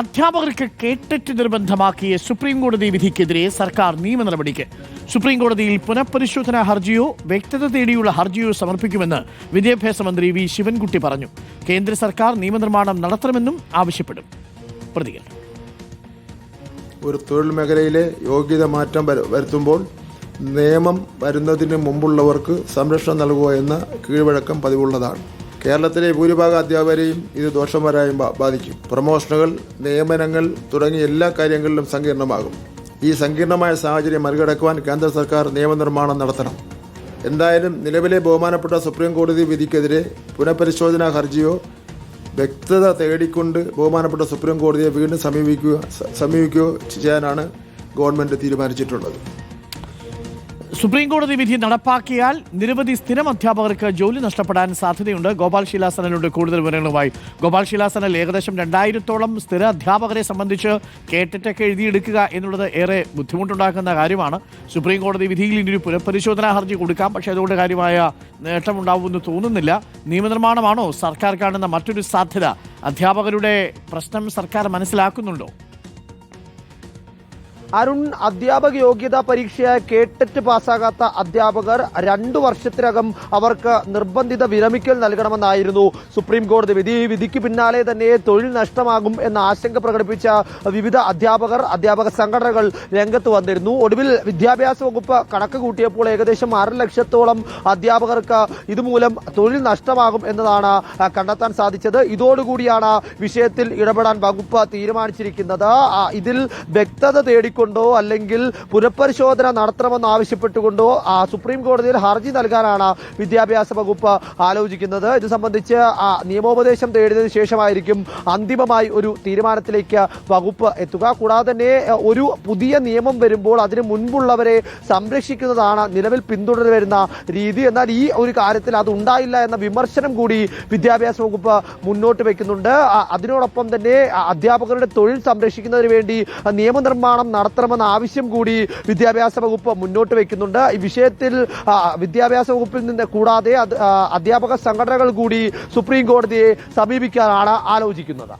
അധ്യാപകർക്ക് കേട്ടറ്റ് നിർബന്ധമാക്കിയ സുപ്രീം കോടതി വിധിക്കെതിരെ സർക്കാർ നിയമ നടപടിക്ക്. സുപ്രീം കോടതിയിൽ പുനഃപരിശോധനാ ഹർജിയോ വ്യക്തത തേടിയുള്ള ഹർജിയോ സമർപ്പിക്കുമെന്ന് വിദ്യാഭ്യാസ മന്ത്രി വി ശിവൻകുട്ടി പറഞ്ഞു. കേന്ദ്ര സർക്കാർ നിയമനിർമ്മാണം നടത്തണമെന്നും ആവശ്യപ്പെടും. ഒരു തൊഴിൽ മേഖലയിലെ യോഗ്യത മാറ്റം വരുത്തുമ്പോൾ നിയമം വരുന്നതിന് മുമ്പുള്ളവർക്ക് സംരക്ഷണം നൽകുക എന്ന കീഴ്വഴക്കം പതിവുള്ളതാണ്. കേരളത്തിലെ ഭൂരിഭാഗം അധ്യാപകരെയും ഇത് ദോഷകരമായും ബാധിക്കും. പ്രമോഷനുകൾ നിയമനങ്ങൾ തുടങ്ങിയ എല്ലാ കാര്യങ്ങളിലും സങ്കീർണമാകും. ഈ സങ്കീർണമായ സാഹചര്യം മറികടക്കുവാൻ കേന്ദ്ര സർക്കാർ നിയമനിർമ്മാണം നടത്തണം. എന്തായാലും നിലവിലെ ബഹുമാനപ്പെട്ട സുപ്രീം കോടതി വിധിക്കെതിരെ പുനഃപരിശോധനാ ഹർജിയോ വ്യക്തത തേടിക്കൊണ്ട് ബഹുമാനപ്പെട്ട സുപ്രീം കോടതിയെ വീണ്ടും സമീപിക്കുക സമീപിക്കുകയോ ചെയ്യാനാണ് ഗവൺമെന്റ് തീരുമാനിച്ചിട്ടുള്ളത്. സുപ്രീം കോടതി വിധി നടപ്പാക്കിയാൽ നിരവധി സ്ഥിരം അധ്യാപകർക്ക് ജോലി നഷ്ടപ്പെടാൻ സാധ്യതയുണ്ട്. ഗോപാൽ ശിലാസനലുണ്ട് കൂടുതൽ വിവരങ്ങളുമായി. ഗോപാൽ ശിലാസനൽ ഏകദേശം രണ്ടായിരത്തോളം സ്ഥിര അധ്യാപകരെ സംബന്ധിച്ച് കേട്ടിട്ടൊക്കെ എഴുതിയെടുക്കുക എന്നുള്ളത് ഏറെ ബുദ്ധിമുട്ടുണ്ടാക്കുന്ന കാര്യമാണ്. സുപ്രീം കോടതി വിധിയിൽ ഇനി ഒരു പുനഃപരിശോധനാ ഹർജി കൊടുക്കാം. പക്ഷേ അതുകൊണ്ട് കാര്യമായ നേട്ടമുണ്ടാവുമെന്ന് തോന്നുന്നില്ല. നിയമനിർമ്മാണമാണോ സർക്കാർ കാണുന്ന മറ്റൊരു സാധ്യത? അധ്യാപകരുടെ പ്രശ്നം സർക്കാർ മനസ്സിലാക്കുന്നുണ്ടോ? അരുൺ അധ്യാപക യോഗ്യതാ പരീക്ഷയായ കേട്ടറ്റ് പാസ്സാകാത്ത അധ്യാപകർ രണ്ടു വർഷത്തിനകം അവർക്ക് നിർബന്ധിത വിരമിക്കൽ നൽകണമെന്നായിരുന്നു സുപ്രീം കോടതി വിധി. വിധിക്ക് പിന്നാലെ തന്നെ തൊഴിൽ നഷ്ടമാകും എന്ന ആശങ്ക പ്രകടിപ്പിച്ച വിവിധ അധ്യാപകർ അധ്യാപക സംഘടനകൾ രംഗത്ത് വന്നിരുന്നു. ഒടുവിൽ വിദ്യാഭ്യാസ വകുപ്പ് കണക്ക് കൂട്ടിയപ്പോൾ ഏകദേശം അര ലക്ഷത്തോളം അധ്യാപകർക്ക് ഇതുമൂലം തൊഴിൽ നഷ്ടമാകും എന്നതാണ് കണ്ടെത്താൻ സാധിച്ചത്. ഇതോടുകൂടിയാണ് വിഷയത്തിൽ ഇടപെടാൻ വകുപ്പ് തീരുമാനിച്ചിരിക്കുന്നത്. ഇതിൽ വ്യക്തത തേടിക്കൊണ്ടോ അല്ലെങ്കിൽ പുനഃപരിശോധന നടത്തണമെന്ന് ആവശ്യപ്പെട്ടുകൊണ്ടോ ആ, സുപ്രീം കോടതിയിൽ ഹർജി നൽകാനാണ് വിദ്യാഭ്യാസ വകുപ്പ് ആലോചിക്കുന്നത്. ഇത് സംബന്ധിച്ച് നിയമോപദേശം തേടിയതിനു ശേഷമായിരിക്കും അന്തിമമായി ഒരു തീരുമാനത്തിലേക്ക് വകുപ്പ് എത്തുക. കൂടാതെ തന്നെ ഒരു പുതിയ നിയമം വരുമ്പോൾ അതിന് മുൻപുള്ളവരെ സംരക്ഷിക്കുന്നതാണ് നിലവിൽ പിന്തുടർന്നു വരുന്ന രീതി. എന്നാൽ ഈ ഒരു കാര്യത്തിൽ അത് ഉണ്ടായില്ല എന്ന വിമർശനം കൂടി വിദ്യാഭ്യാസ വകുപ്പ് മുന്നോട്ട് വെക്കുന്നുണ്ട്. അതിനോടൊപ്പം തന്നെ അധ്യാപകരുടെ തൊഴിൽ സംരക്ഷിക്കുന്നതിന് വേണ്ടി നിയമനിർമ്മാണം നടത്തണമെന്ന ആവശ്യം കൂടി വിദ്യാഭ്യാസ വകുപ്പ് മുന്നോട്ട് വയ്ക്കുന്നുണ്ട് ഈ വിഷയത്തിൽ വിദ്യാഭ്യാസ വകുപ്പിൽ നിന്ന് കൂടാതെ അധ്യാപക സംഘടനകൾ കൂടി സുപ്രീം കോടതിയെ സമീപിക്കാനാണ് ആലോചിക്കുന്നത്.